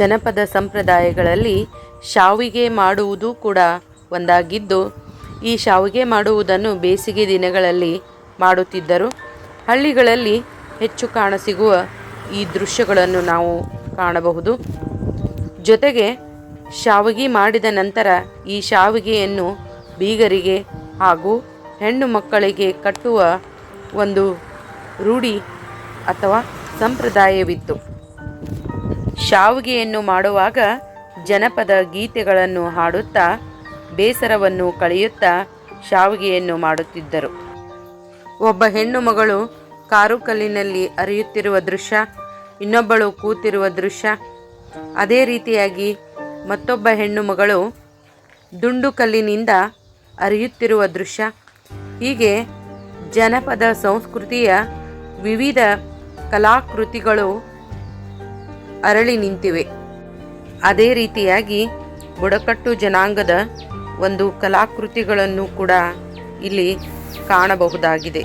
ಜನಪದ ಸಂಪ್ರದಾಯಗಳಲ್ಲಿ ಶಾವಿಗೆ ಮಾಡುವುದು ಕೂಡ ಒಂದಾಗಿದ್ದು, ಈ ಶಾವಿಗೆ ಮಾಡುವುದನ್ನು ಬೇಸಿಗೆ ದಿನಗಳಲ್ಲಿ ಮಾಡುತ್ತಿದ್ದರು. ಹಳ್ಳಿಗಳಲ್ಲಿ ಹೆಚ್ಚು ಕಾಣಸಿಗುವ ಈ ದೃಶ್ಯಗಳನ್ನು ನಾವು ಕಾಣಬಹುದು. ಜೊತೆಗೆ ಶಾವಿಗೆ ಮಾಡಿದ ನಂತರ ಈ ಶಾವಿಗೆಯನ್ನು ಬೀಗರಿಗೆ ಹಾಗೂ ಹೆಣ್ಣು ಮಕ್ಕಳಿಗೆ ಕಟ್ಟುವ ಒಂದು ರೂಢಿ ಅಥವಾ ಸಂಪ್ರದಾಯವಿತ್ತು. ಶಾವಿಗೆಯನ್ನು ಮಾಡುವಾಗ ಜನಪದ ಗೀತೆಗಳನ್ನು ಹಾಡುತ್ತಾ, ಬೇಸರವನ್ನು ಕಳೆಯುತ್ತಾ ಶಾವಿಗೆಯನ್ನು ಮಾಡುತ್ತಿದ್ದರು. ಒಬ್ಬ ಹೆಣ್ಣು ಮಗಳು ಕಾರುಕಲ್ಲಿನಲ್ಲಿ ಅರಿಯುತ್ತಿರುವ ದೃಶ್ಯ, ಇನ್ನೊಬ್ಬಳು ಕೂತಿರುವ ದೃಶ್ಯ. ಅದೇ ರೀತಿಯಾಗಿ ಮತ್ತೊಬ್ಬ ಹೆಣ್ಣು ಮಗಳು ದುಂಡು ಕಲ್ಲಿನಿಂದ ಅರಿಯುತ್ತಿರುವ ದೃಶ್ಯ. ಹೀಗೆ ಜನಪದ ಸಂಸ್ಕೃತಿಯ ವಿವಿಧ ಕಲಾಕೃತಿಗಳು ಅರಳಿ ನಿಂತಿವೆ. ಅದೇ ರೀತಿಯಾಗಿ ಬುಡಕಟ್ಟು ಜನಾಂಗದ ಒಂದು ಕಲಾಕೃತಿಗಳನ್ನು ಕೂಡ ಇಲ್ಲಿ ಕಾಣಬಹುದಾಗಿದೆ.